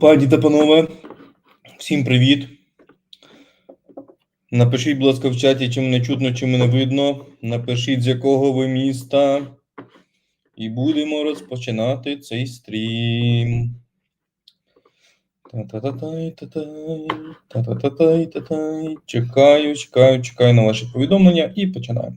Пані та панове, всім привіт. Напишіть, будь ласка, в чаті, чи мене чутно, чи мене видно. Напишіть, з якого ви міста. І будемо розпочинати цей стрім. Чекаю, чекаю, чекаю на ваші повідомлення і починаємо.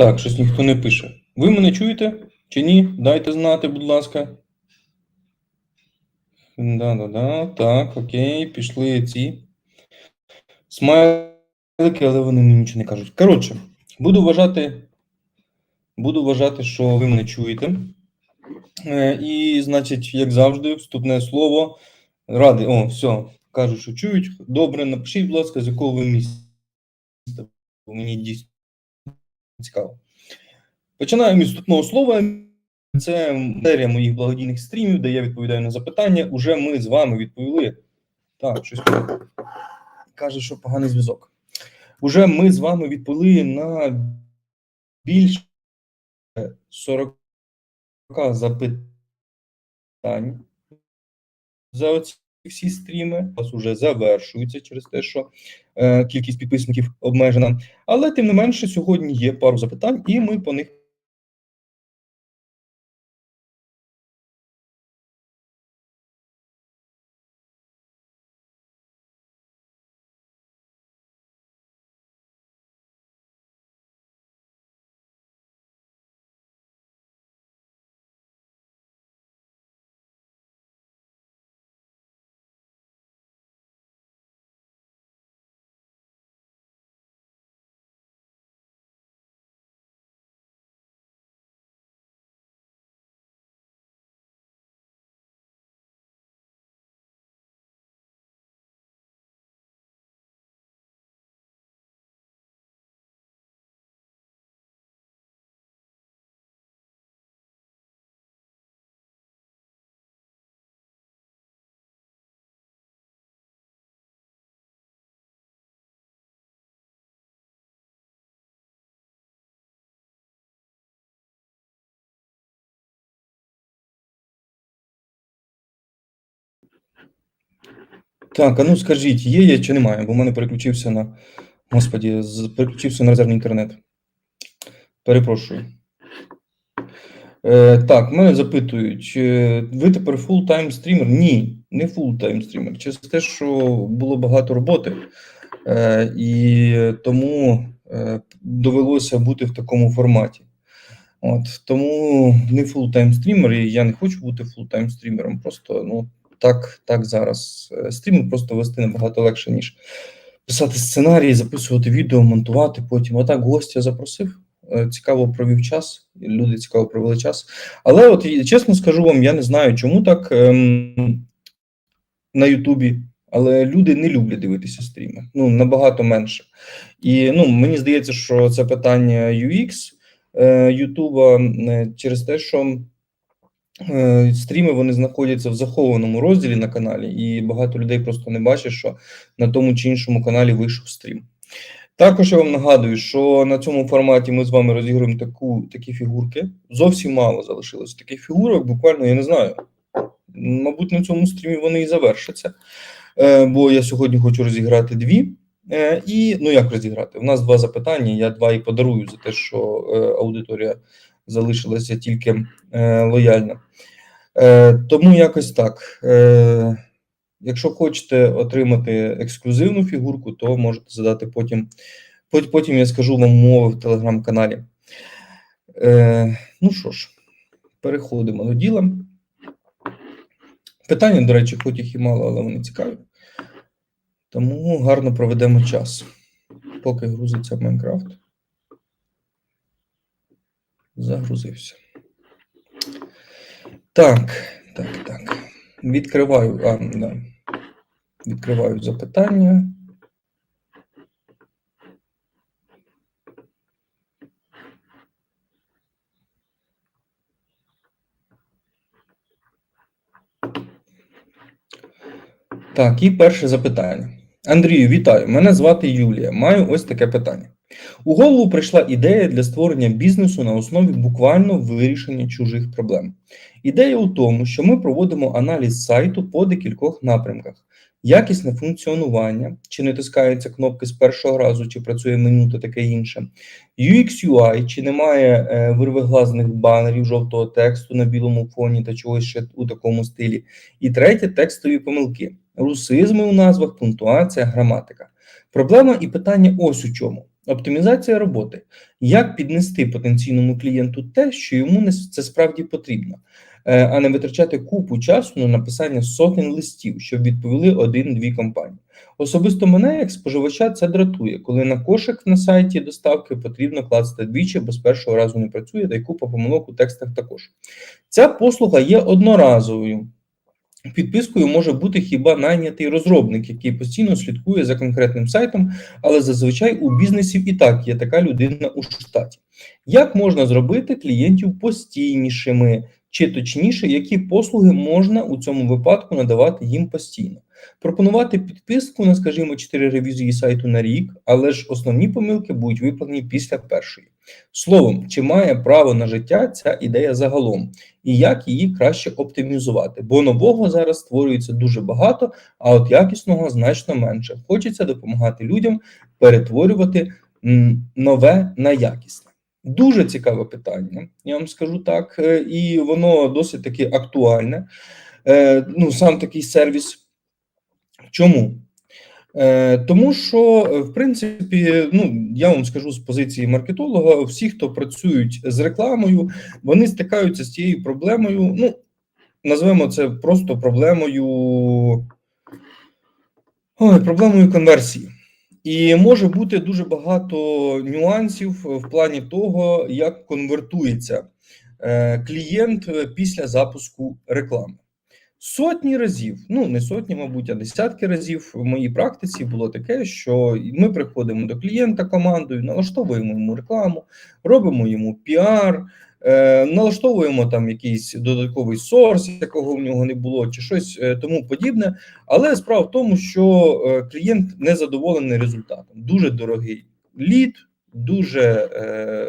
Так, щось ніхто не пише. Ви мене чуєте чи ні? Дайте знати, будь ласка. Да-да-да. Так, окей, пішли ці смайлики, але вони мені нічого не кажуть. Коротше, буду вважати, буду вважати, що ви мене чуєте. Е, І, значить, як завжди, вступне слово. Радий. О, все, кажуть, що чують. Добре, напишіть, будь ласка, з якого ви. Бо Мені дійсно цікаво. Починаємо з вступного слова. Це серія моїх благодійних стрімів, де я відповідаю на запитання. Уже ми з вами відповіли. Так, щось каже, що поганий зв'язок. Уже ми з вами відповіли на більше 40 запитань за оці всі стріми. У нас вже завершуються через те, що е, кількість підписників обмежена. Але тим не менше, сьогодні є пару запитань, і ми по них. Так, а ну скажіть, є я чи немає? Бо в мене переключився на. Господі, переключився на резервний інтернет. Перепрошую. Е, так, мене запитують, е, ви тепер фултайм стрімер? Ні, не фултайм стрімер. Через те, що було багато роботи, е, і тому е, довелося бути в такому форматі. От, тому не фултайм стрімер, і я не хочу бути фултайм стрімером. Просто ну, так, так зараз. Е, Стріми просто вести набагато легше, ніж писати сценарії, записувати відео, монтувати потім. Отак гостя запросив. е, Цікаво провів час, люди цікаво провели час. Але от чесно скажу вам, я не знаю, чому так ем, на Ютубі, але люди не люблять дивитися стріми. Ну, набагато менше. І ну, мені здається, що це питання UX е, Ютуба е, через те, що стріми вони знаходяться в захованому розділі на каналі, і багато людей просто не бачать, що на тому чи іншому каналі вийшов стрім. Також я вам нагадую, що на цьому форматі ми з вами розігруємо таку, такі фігурки. Зовсім мало залишилось таких фігурок, буквально я не знаю. Мабуть, на цьому стрімі вони і завершаться. Е, бо я сьогодні хочу розіграти дві. Е, і ну як розіграти? У нас два запитання. Я два і подарую за те, що е, аудиторія залишилася тільки е, лояльна. Е, тому якось так. Е, якщо хочете отримати ексклюзивну фігурку, то можете задати потім. Потім я скажу вам умови в телеграм-каналі. Ну що ж, переходимо до діла. Питання, до речі, хоч їх і мало, але вони цікаві. Тому гарно проведемо час, поки грузиться Майнкрафт. Загрузився. Так, так, так. Відкриваю. А, да. Відкриваю запитання. Так, і перше запитання. Андрію, вітаю! Мене звати Юлія. Маю ось таке питання. У голову прийшла ідея для створення бізнесу на основі буквально вирішення чужих проблем. Ідея у тому, що ми проводимо аналіз сайту по декількох напрямках: якісне функціонування, чи не тискаються кнопки з першого разу, чи працює меню та таке інше. UX UI, чи немає е, вирвиглазних банерів жовтого тексту на білому фоні та чогось ще у такому стилі. І третє текстові помилки, русизми у назвах, пунктуація, граматика. Проблема і питання ось у чому. Оптимізація роботи. Як піднести потенційному клієнту те, що йому це справді потрібно, е, а не витрачати купу часу на написання сотень листів, щоб відповіли один-дві компанії. Особисто мене, як споживача, це дратує, коли на кошик на сайті доставки потрібно класти двічі, бо з першого разу не працює, та й купа помилок у текстах також. Ця послуга є одноразовою. Підпискою може бути хіба найнятий розробник, який постійно слідкує за конкретним сайтом, але зазвичай у бізнесів і так є така людина у штаті. Як можна зробити клієнтів постійнішими, чи точніше, які послуги можна у цьому випадку надавати їм постійно? Пропонувати підписку на, скажімо, 4 ревізії сайту на рік, але ж основні помилки будуть виправлені після першої. Словом, чи має право на життя ця ідея загалом, і як її краще оптимізувати? Бо нового зараз створюється дуже багато, а от якісного значно менше. Хочеться допомагати людям перетворювати нове на якісне. Дуже цікаве питання, я вам скажу так, е, і воно досить таки актуальне. Е, ну, сам такий сервіс. Чому? Е, Тому що, в принципі, ну я вам скажу з позиції маркетолога, всі, хто працюють з рекламою, вони стикаються з цією проблемою. Ну, назвемо це просто проблемою ой, проблемою конверсії. І може бути дуже багато нюансів в плані того, як конвертується е, клієнт е, після запуску реклами. Сотні разів, ну не сотні, мабуть, а десятки разів в моїй практиці було таке, що ми приходимо до клієнта командою, налаштовуємо йому рекламу, робимо йому піар, е, налаштовуємо там якийсь додатковий сорс, якого в нього не було, чи щось е, тому подібне. Але справа в тому, що е, клієнт не задоволений результатом. Дуже дорогий лід, дуже е,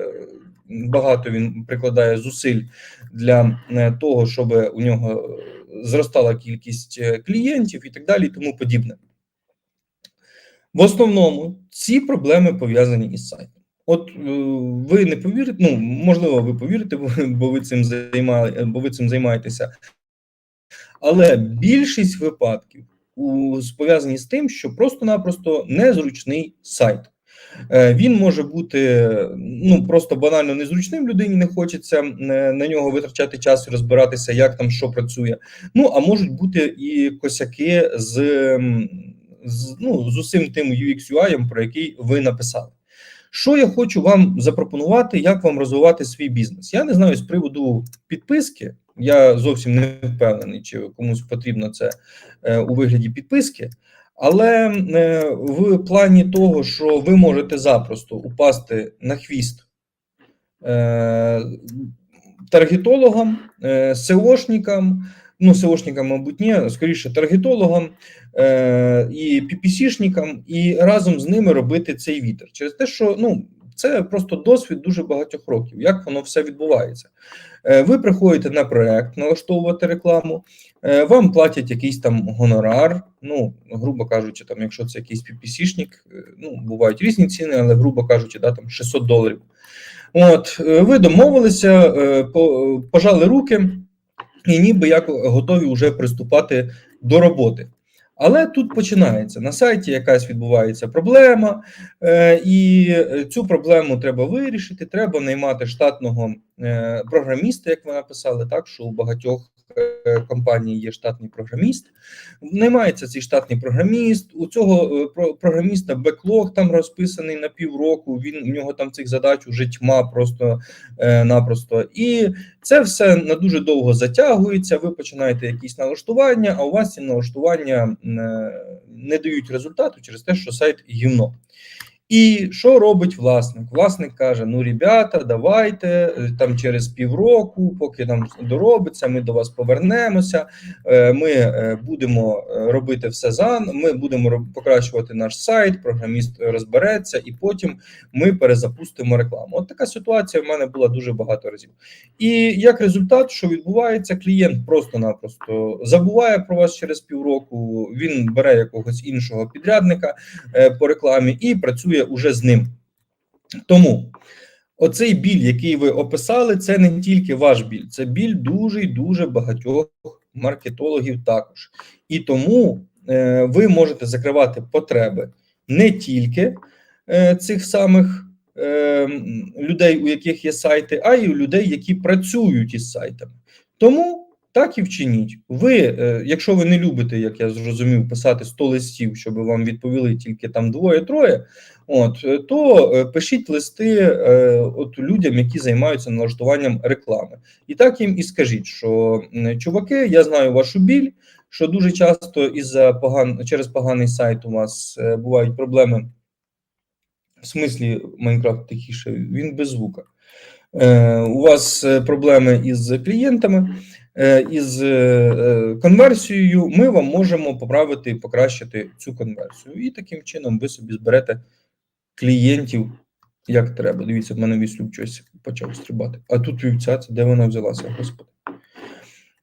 багато він прикладає зусиль для е, того, щоб у нього зростала кількість е, клієнтів і так далі, і тому подібне. В основному ці проблеми пов'язані із сайтом. От е, ви не повірите, ну можливо, ви повірите, бо ви цим займали, бо ви цим займаєтеся. Але більшість випадків пов'язані з тим, що просто-напросто незручний сайт. Е, він може бути ну просто банально незручним. Людині не хочеться е, на нього витрачати час і розбиратися, як там що працює. Ну а можуть бути і косяки з з, ну, з усім тим UX UI, про який ви написали. Що я хочу вам запропонувати, як вам розвивати свій бізнес? Я не знаю з приводу підписки. Я зовсім не впевнений, чи комусь потрібно це е, у вигляді підписки. Але е, в плані того, що ви можете запросто упасти на хвіст е, таргетологам, е, SEOшникам, ну, СЕОшникам, мабуть, ні, скоріше таргетологам і PPC-шникам, і разом з ними робити цей вітер. Через те, що ну, це просто досвід дуже багатьох років, як воно все відбувається. Е, ви приходите на проект налаштовувати рекламу, е, вам платять якийсь там гонорар. Ну, грубо кажучи, там, якщо це якийсь PPC-шник, е, ну бувають різні ціни, але грубо кажучи, да, там 600 доларів. От, ви домовилися, пожали руки, і ніби як готові вже приступати до роботи. Але тут починається на сайті якась відбувається проблема, е, і цю проблему треба вирішити. Треба наймати штатного е, програміста, як ви написали, так що у багатьох е, компанії є штатний програміст. Наймається цей штатний програміст. У цього е, програміста беклог там розписаний на півроку. Він у нього там цих задач уже тьма просто е. І це все на дуже довго затягується. Ви починаєте якісь налаштування, а у вас ці налаштування е, не дають результату через те, що сайт гівно. І що робить власник? Власник каже: Ну, ребята, давайте е, там через півроку, поки нам доробиться, ми до вас повернемося. е, Ми е, будемо е, робити все заново, Ми будемо покращувати наш сайт, програміст розбереться, і потім ми перезапустимо рекламу. От така ситуація в мене була дуже багато разів. І як результат, що відбувається, клієнт просто-напросто забуває про вас через півроку. Він бере якогось іншого підрядника по рекламі і працює уже з ним. Тому оцей біль, який ви описали, це не тільки ваш біль, це біль дуже і дуже багатьох маркетологів також. І тому е, ви можете закривати потреби не тільки е, цих самих е, людей, у яких є сайти, а й у людей, які працюють із сайтами. Тому так і вчиніть. Ви, е, якщо ви не любите, як я зрозумів, писати 100 листів, щоб вам відповіли тільки там двоє-троє, от е, то е, пишіть листи от людям, які займаються налаштуванням реклами. І так їм і скажіть, що чуваки, я знаю вашу біль, що дуже часто із поган через поганий сайт у вас бувають проблеми. В смислі Майнкрафт тихіше, він без звука. Е, у вас проблеми із клієнтами, із е, конверсією. Ми вам можемо поправити і покращити цю конверсію. І таким чином ви собі зберете клієнтів як треба. Дивіться, в мене віслюб щось почав стрибати. А тут вівця, це де вона взялася, господи.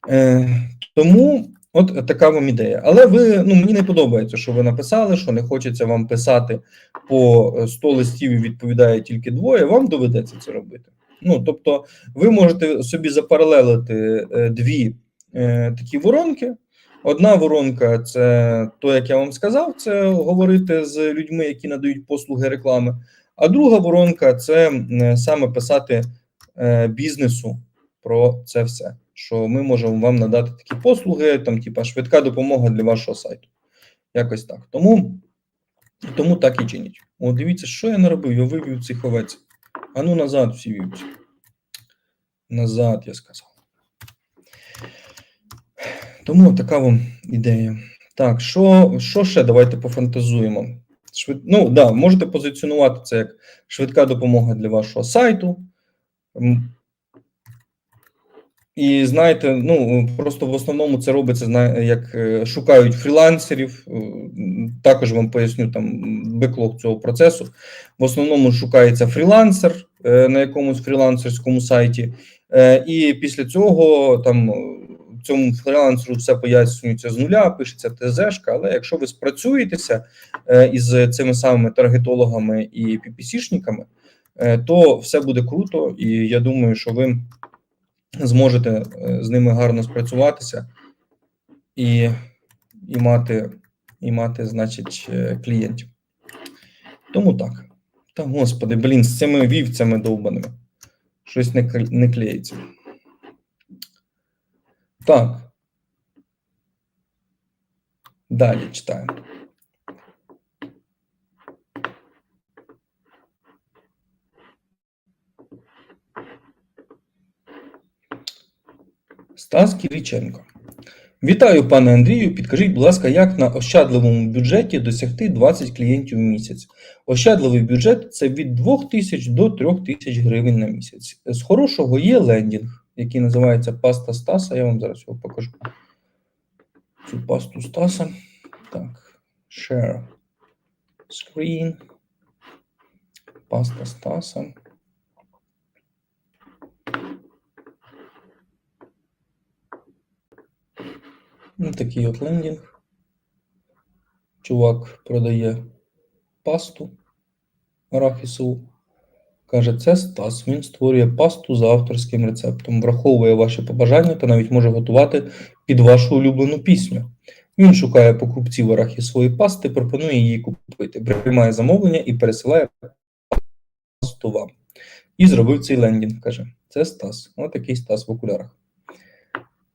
Е, тому от така вам ідея. Але ви ну мені не подобається, що ви написали, що не хочеться вам писати по е, 100 листів і відповідає тільки двоє. Вам доведеться це робити. Ну тобто, ви можете собі запаралелити е, дві е, такі воронки. Одна воронка це то, як я вам сказав, це говорити з людьми, які надають послуги реклами. А друга воронка це саме писати е, бізнесу про це все. Що ми можемо вам надати такі послуги, там, типа швидка допомога для вашого сайту. Якось так. Тому, тому так і чиніть. О, дивіться, що я наробив? Я вивів цих овець. А ну назад всі вівці. Назад, я сказав. Тому така вам ідея. Так, що, що ще? Давайте пофантазуємо. Швид... Ну, да, можете позиціонувати це як швидка допомога для вашого сайту. І знаєте, ну просто в основному це робиться як е, шукають фрілансерів. е, Також вам поясню там беклог цього процесу. В основному шукається фрілансер е, на якомусь фрілансерському сайті, і після цього там цьому фрілансеру все пояснюється з нуля, пишеться ТЗшка. Але якщо ви спрацюєтеся із цими самими таргетологами і е, то все буде круто, і я думаю, що ви зможете е, з ними гарно спрацюватися і, і мати, і мати, значить, е, клієнтів. Тому так. Та господи, блін, з цими вівцями довбаними. Щось не, не клеїться. Так. Далі читаємо. Стас Кириченко. Вітаю, пане Андрію. Підкажіть, будь ласка, як на ощадливому бюджеті досягти 20 клієнтів в місяць? Ощадливий бюджет це від 2 тисяч до 3 тисяч гривень на місяць. З хорошого є лендінг, який називається Паста Стаса. Я вам зараз його покажу. Цю пасту Стаса. Так, share screen. Паста Стаса. Ну, такий от лендінг. Чувак продає пасту арахісову. Каже, це Стас. Він створює пасту за авторським рецептом, враховує ваші побажання та навіть може готувати під вашу улюблену пісню. Він шукає покупців арахісової пасти, пропонує її купити, приймає замовлення і пересилає пасту вам. І зробив цей лендінг. Каже, це Стас. Ось такий Стас в окулярах.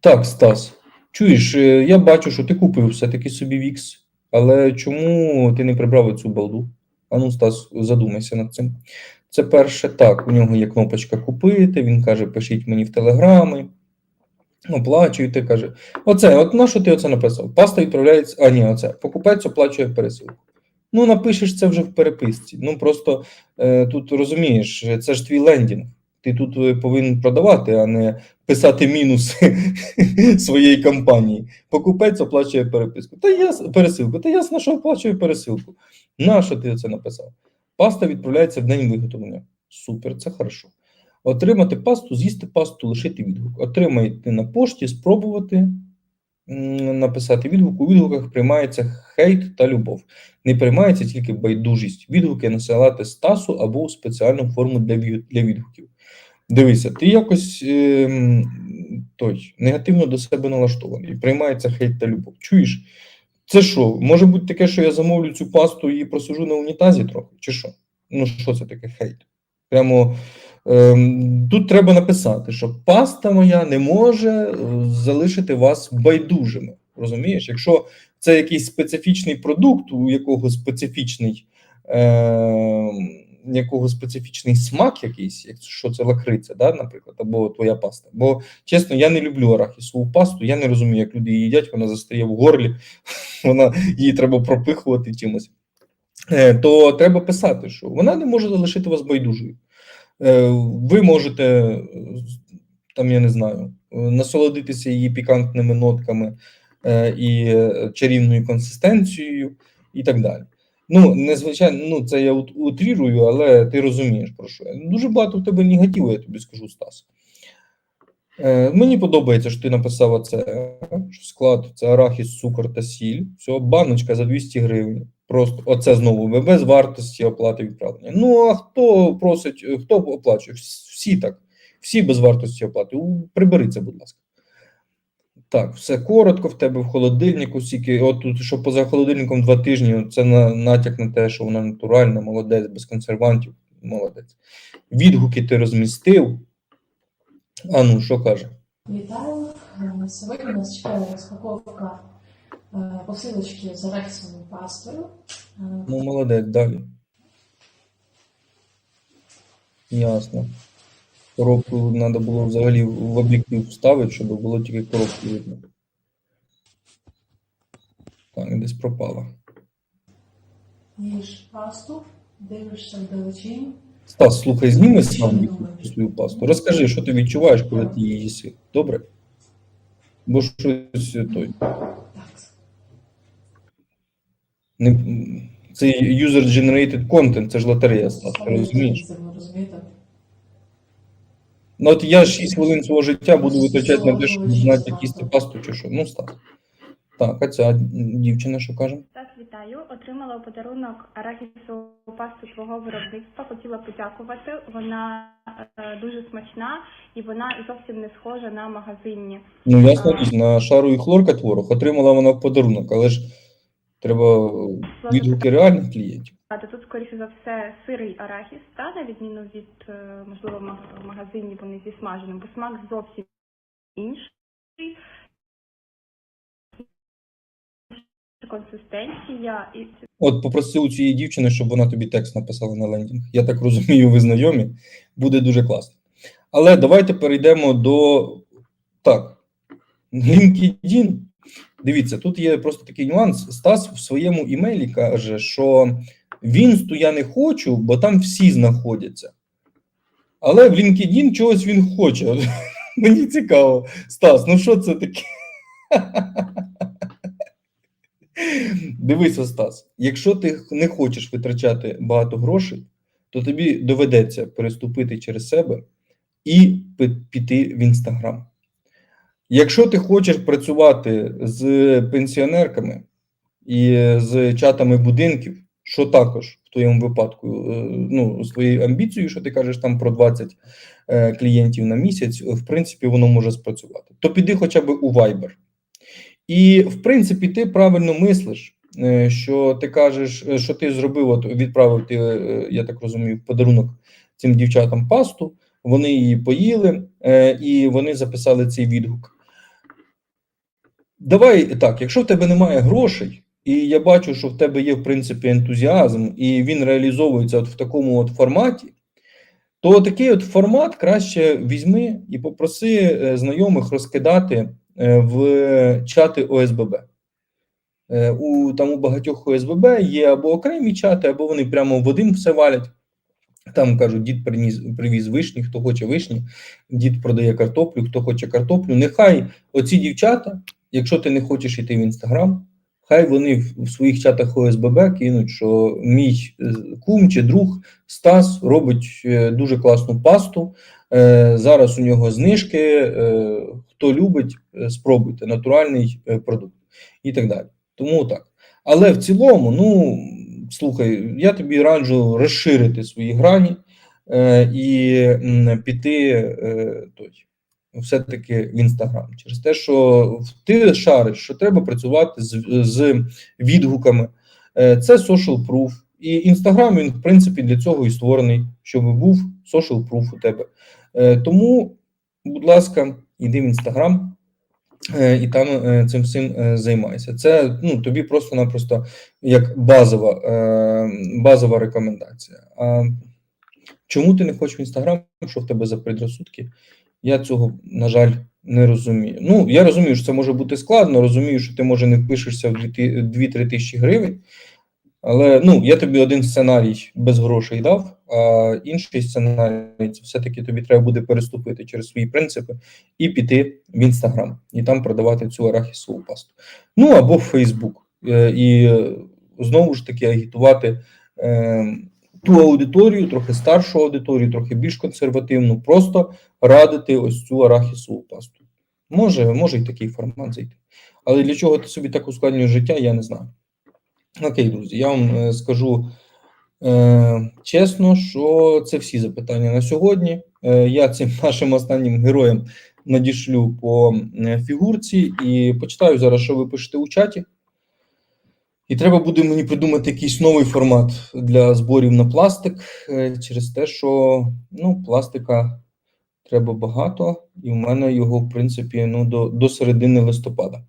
Так, Стас, чуєш, е, я бачу, що ти купив все-таки собі Вікс, але чому ти не прибрав цю балду? Ану, Стас, задумайся над цим. Це перше, так, у нього є кнопочка купити, він каже, пишіть мені в телеграми, оплачуйте, каже. Оце, от на що ти оце написав? Паста відправляється, а ні, оце, покупець оплачує пересилку. Ну, напишеш це вже в переписці. Ну, просто е, тут розумієш, це ж твій лендінг. Ти тут е, повинен продавати, а не писати мінуси своєї компанії. Покупець оплачує переписку. Та яс... пересилку. Та ясно, що оплачує пересилку. Нащо ти це написав? Паста відправляється в день виготовлення. Супер, це хорошо. Отримати пасту, з'їсти пасту, лишити відгук. Отримайте на пошті, спробувати написати відгук. У відгуках приймається хейт та любов. Не приймається тільки байдужість. Відгуки насилати Стасу або спеціальну форму для відгуків. Дивися, ти якось ем, той, негативно до себе налаштований. Приймається хейт та любов. Чуєш? Це що? Може бути таке, що я замовлю цю пасту і просижу на унітазі трохи? Чи що? Ну, що це таке хейт? Прямо ем, тут треба написати, що паста моя не може е, залишити вас байдужими. Розумієш? Якщо це якийсь специфічний продукт, у якого специфічний, е, якого специфічний смак якийсь, якщо це лакриця, да, наприклад, або твоя паста. Бо чесно, я не люблю арахісову пасту, я не розумію, як люди її їдять, вона застає в горлі, вона її треба пропихувати чимось. Е, то треба писати, що вона не може залишити вас байдужою. Е, ви можете, е, там я не знаю, насолодитися її пікантними нотками і чарівною консистенцією, і так далі. Ну, незвичайно, ну це я утрірую, але ти розумієш про що. Дуже багато в тебе негативу, я тобі скажу, Стас. Е, мені подобається, що ти написав оце, що склад це арахіс, цукор та сіль. Все, баночка за 200 гривень. Просто оце знову без вартості оплати відправлення. Ну а хто просить, хто оплачує? Всі так. Всі без вартості оплати. Прибери це, будь ласка. Так, все коротко в тебе в холодильнику, стільки, от тут, що поза холодильником два тижні, це на, натяк на те, що вона натуральна, молодець, без консервантів, молодець. Відгуки ти розмістив. А ну, що каже? Вітаю. Е, Сьогодні нас чекає розпаковка е, посилочки з арахісовою пастою. Е, Ну, молодець, далі. Ясно. Коробку треба було взагалі в об'єктив вставити, щоб було тільки коробку видно. Так, десь пропала. Їж пасту, дивишся вдалечінь. Стас, слухай, зніми сам свою пасту. Розкажи, що ти відчуваєш, коли ти її їси. Добре? Бо щось той. Не, це user-generated content, це ж лотерея, Стас, ти розумієш? Це розумієте? Ну от я 6 хвилин свого життя буду витрачати на те, щоб знати, як їсти пасту чи що. Ну, Стас. Так, а ця дівчина що каже? Так, вітаю. Отримала у подарунок арахісову пасту свого виробництва. Хотіла подякувати. Вона е, дуже смачна і вона зовсім не схожа на магазинні. Ну, ясна річ, на шару і хлорка творог отримала вона в подарунок, але ж треба е, відгуки реальних клієнтів. Та Тут, скоріше за все, сирий арахіс, та на відміну від е, можливо в магазині вони зі смаженим, бо смак зовсім інший. Консистенція і От попроси у цієї дівчини, щоб вона тобі текст написала на лендінг. Я так розумію, ви знайомі. Буде дуже класно. Але давайте перейдемо до так. LinkedIn. Дивіться, тут є просто такий нюанс. Стас в своєму імейлі каже, що Вінсту я не хочу, бо там всі знаходяться. Але в LinkedIn чогось він хоче. Мені цікаво. Стас, ну що це таке? Дивися, Стас, якщо ти не хочеш витрачати багато грошей, то тобі доведеться переступити через себе і піти в Інстаграм. Якщо ти хочеш працювати з пенсіонерками і з чатами будинків, що також в твоєму випадку, е, ну, своєю амбіцією, що ти кажеш там про 20 е, клієнтів на місяць, в принципі, воно може спрацювати. То піди хоча б у Viber. І, в принципі, ти правильно мислиш, е, що ти кажеш, що ти зробив, от відправив ти, я так розумію, в подарунок цим дівчатам пасту, вони її поїли, і вони записали цей відгук. давай так, якщо в тебе немає грошей, і я бачу, що в тебе є, в принципі, ентузіазм, і він реалізовується от в такому от форматі, то такий от формат краще візьми і попроси е, знайомих розкидати е, в чати ОСББ. Е, У, там у багатьох ОСББ є або окремі чати, або вони прямо в один все валять. Там кажуть, дід приніс, привіз вишні, хто хоче вишні, дід продає картоплю, хто хоче картоплю. Нехай оці дівчата, якщо ти не хочеш йти в інстаграм, хай вони в, своїх чатах ОСББ кинуть, що мій е, кум чи друг Стас робить е, дуже класну пасту. Е, Зараз у нього знижки. Хто любить, спробуйте натуральний продукт і так далі. Тому так. Але в цілому, ну слухай, я тобі раджу розширити свої грані і піти той, все-таки в інстаграм. Через те, що ти шариш, що треба працювати з, з відгуками. Е, Це social proof. І інстаграм він, в принципі, для цього і створений, щоб був social proof у тебе. Е, Тому, будь ласка, йди в інстаграм. Е, і там цим всім займайся. Це ну, тобі просто-напросто як базова, базова рекомендація. А чому ти не хочеш в Інстаграм, що в тебе за предрозсудки? Я цього, на жаль, не розумію. Ну, я розумію, що це може бути складно, розумію, що ти може не впишешся в 2-3 тисячі гривень. Але ну, я тобі один сценарій без грошей дав, а інший сценарій це все-таки тобі треба буде переступити через свої принципи і піти в Інстаграм і там продавати цю арахісову пасту. Ну або в Фейсбук. І е, знову ж таки агітувати е, ту аудиторію, трохи старшу аудиторію, трохи більш консервативну, просто радити ось цю арахісову пасту. Може, може і такий формат зайти. Але для чого ти собі так ускладнюєш життя, я не знаю. Окей, друзі, я вам е, скажу е, чесно, що це всі запитання на сьогодні. Е, я цим нашим останнім героям надішлю по е, фігурці і почитаю зараз, що ви пишете у чаті. І треба буде мені придумати якийсь новий формат для зборів на пластик е, через те, що ну, пластика треба багато, і в мене його, в принципі, ну, до, до середини листопада.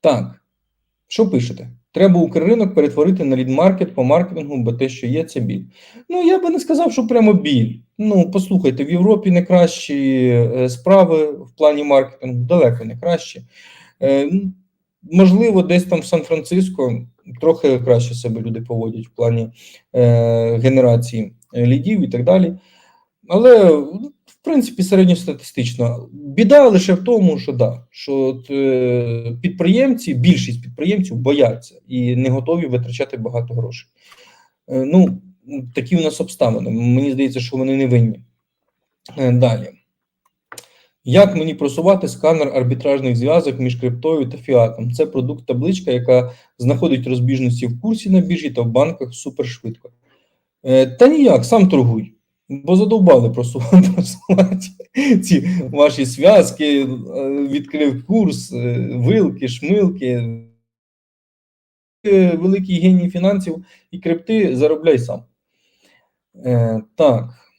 Так, що пишете? Треба Укрринок перетворити на лідмаркет по маркетингу, бо те, що є, це біль. Ну, я би не сказав, що прямо біль. Ну, послухайте, в Європі не кращі е, справи в плані маркетингу, далеко не кращі. Можливо, десь там в Сан-Франциско трохи краще себе люди поводять в плані е, генерації е, лідів і так далі. Але, в принципі, середньостатистично. Біда лише в тому, що да, що от, е, підприємці, більшість підприємців бояться і не готові витрачати багато грошей. Е, ну, такі в нас обставини. Мені здається, що вони не винні. Е, Далі. Як мені просувати сканер арбітражних зв'язок між криптою та фіатом? Це продукт табличка, яка знаходить розбіжності в курсі на біржі та в банках супершвидко. Е, Та ніяк, сам торгуй. Бо задовбали просувати ці ваші зв'язки, е, відкрив курс, е, вилки, шмилки. Великий геній фінансів і крипти заробляй сам. Так.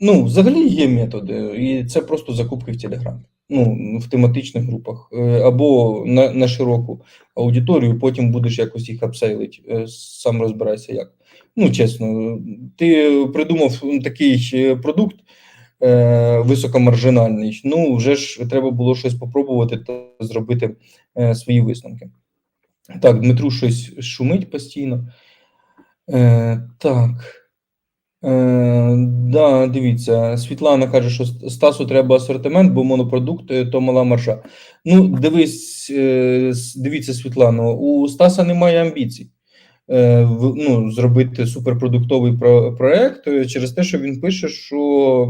Ну, взагалі є методи, і це просто закупки в Телеграмі. Ну, в тематичних групах, Е, або на, на широку аудиторію, потім будеш якось їх апсейлить, Е, сам розбирайся як. Ну, чесно, ти придумав такий продукт е, високомаржинальний. Ну, вже ж треба було щось попробувати та зробити е, свої висновки. Так, Дмитру щось шумить постійно. Е, так. Е, да, дивіться, Світлана каже, що Стасу треба асортимент, бо монопродукт е, то мала маржа. Ну, дивись, е, дивіться, Світлано, у Стаса немає амбіцій е, в- ну, зробити суперпродуктовий про- проект е, через те, що він пише, що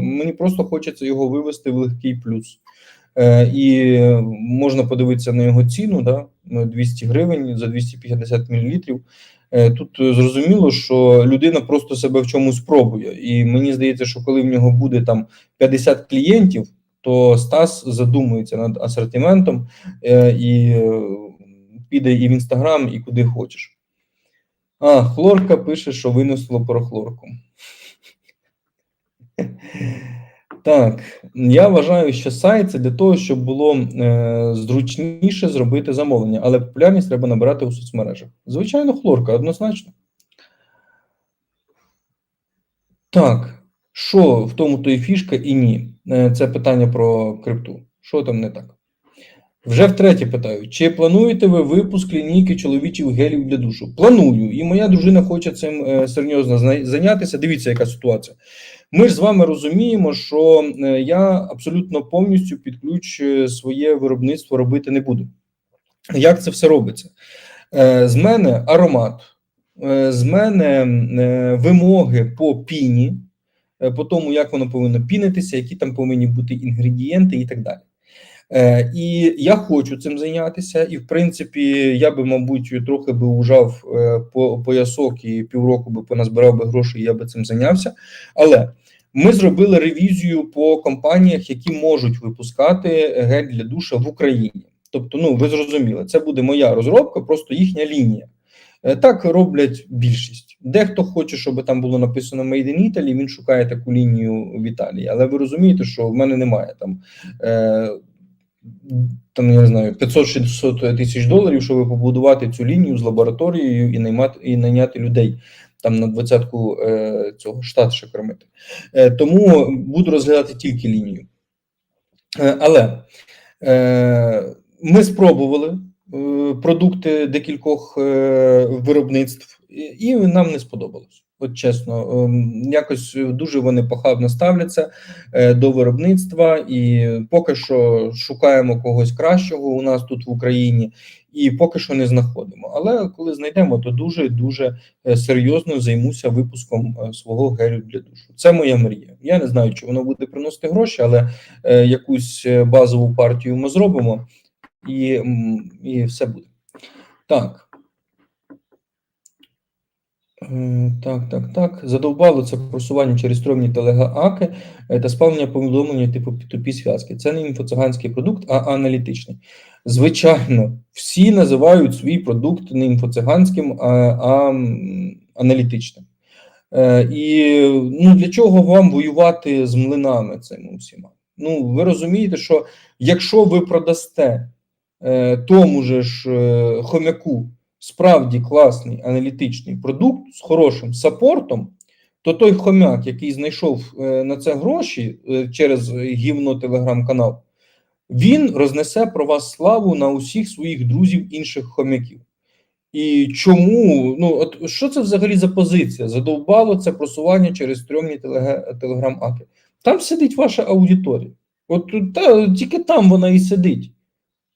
мені просто хочеться його вивести в легкий плюс. Е, і можна подивитися на його ціну, да, 200 гривень за 250 мл. Е, Тут зрозуміло, що людина просто себе в чомусь пробує. І мені здається, що коли в нього буде там 50 клієнтів, то Стас задумується над асортиментом е, і піде і в інстаграм, і куди хочеш. А, хлорка пише, що винесло про хлорку. Так, я вважаю, що сайт це для того, щоб було е, зручніше зробити замовлення, але популярність треба набирати у соцмережах. Звичайно, хлорка, однозначно. Так, що в тому то і фішка і ні? Е, Це питання про крипту. Що там не так? Вже втретє питаю: чи плануєте ви випуск лінійки чоловічих гелів для душу? Планую, і моя дружина хоче цим е, серйозно зайнятися. Дивіться, яка ситуація. Ми ж з вами розуміємо, що е, я абсолютно повністю під ключ е, своє виробництво робити не буду. Як це все робиться? Е, З мене аромат, з мене вимоги по піні, по тому, як воно повинно пінитися, які там повинні бути інгредієнти і так далі. Е, І я хочу цим зайнятися. І, в принципі, я би, мабуть, трохи би ужав е, по поясок і півроку би поназбирав би грошей, і я би цим зайнявся. Але ми зробили ревізію по компаніях, які можуть випускати гель для душа в Україні. Тобто, ну ви зрозуміли, це буде моя розробка, просто їхня лінія. Е, Так роблять більшість. Дехто хоче, щоб там було написано Made in Italy, він шукає таку лінію в Італії. Але ви розумієте, що в мене немає там. Е, там я не знаю 500-600 тисяч доларів, щоб побудувати цю лінію з лабораторією і наймати і найняти людей там на двадцятку е, цього штат ще кормити. Е, тому буду розглядати тільки лінію. Е, але е, ми спробували е, продукти декількох е, виробництв, і нам не сподобалось. От чесно, ем, якось дуже вони похабно ставляться е, до виробництва, і поки що шукаємо когось кращого у нас тут в Україні, і поки що не знаходимо. Але коли знайдемо, то дуже дуже е, серйозно займуся випуском е, свого гелю для душу. Це моя мрія. Я не знаю, чи воно буде приносити гроші, але якусь базову партію ми зробимо, і, і все буде. Так. Так, так, так. Задовбало це просування через стрьомні телегааки е, та спавлення повідомлення типу P2P зв'язки. Це не інфоциганський продукт, а аналітичний. Звичайно, всі називають свій продукт не інфоциганським, а, а аналітичним. Е, і ну, для чого вам воювати з млинами цими усіма? Ну, ви розумієте, що якщо ви продасте е, тому же ж хомяку справді класний аналітичний продукт з хорошим саппортом, то той хомяк, який знайшов е, на це гроші е, через гівно телеграм-канал, він рознесе про вас славу на усіх своїх друзів інших хомяків. І чому? Ну, от що це взагалі за позиція? Задовбало це просування через стрьомні телеграм-аки. Там сидить ваша аудиторія. От та, тільки там вона і сидить.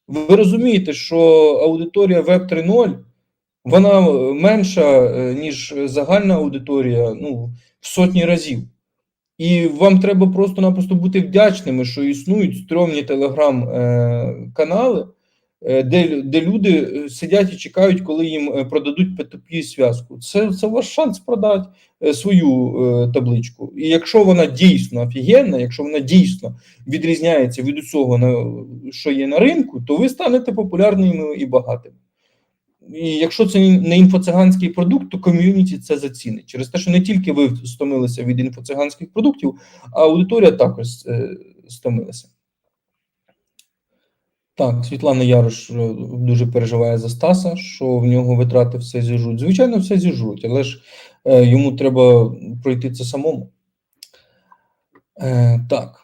Ви розумієте, що аудиторія Web 3.0 вона менша, е, ніж загальна аудиторія ну, в сотні разів. І вам треба просто-напросто бути вдячними, що існують стрьомні телеграм-канали, е, де, де люди е, сидять і чекають, коли їм е, продадуть P2P зв'язку. Це, це ваш шанс продати е, свою е, табличку. І якщо вона дійсно офігенна, якщо вона дійсно відрізняється від усього, що є на ринку, то ви станете популярними і багатими. І якщо це не інфоциганський продукт, то ком'юніті це зацінить. Через те, що не тільки ви стомилися від інфоциганських продуктів, а аудиторія також е, стомилася. Так, Світлана Ярош е, дуже переживає за Стаса, що в нього витрати все зіжуть. Звичайно, все зіжуть, але ж е, йому треба пройти це самому. Е, так.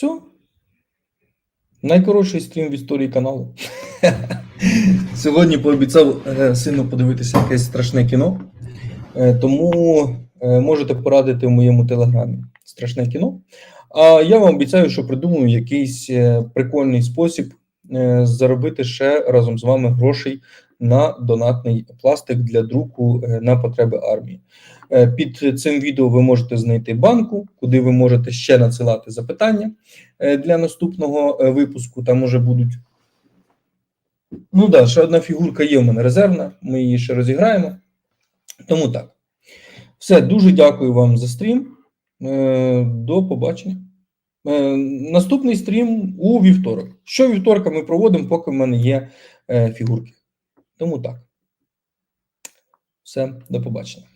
Все. Найкоротший стрім в історії каналу. Сьогодні пообіцяв е, сину подивитися якесь страшне кіно. Е, Тому е, можете порадити в моєму телеграмі страшне кіно. А я вам обіцяю, що придумаю якийсь прикольний спосіб заробити ще разом з вами грошей на донатний пластик для друку е, на потреби армії. Е, Під цим відео ви можете знайти банку, куди ви можете ще надсилати запитання е, для наступного випуску. Там уже будуть. Ну да, ще одна фігурка є в мене резервна, ми її ще розіграємо. Тому так. Все, дуже дякую вам за стрім. До побачення. Наступний стрім у вівторок. Що вівторка ми проводимо, поки в мене є фігурки. Тому так. Все, до побачення.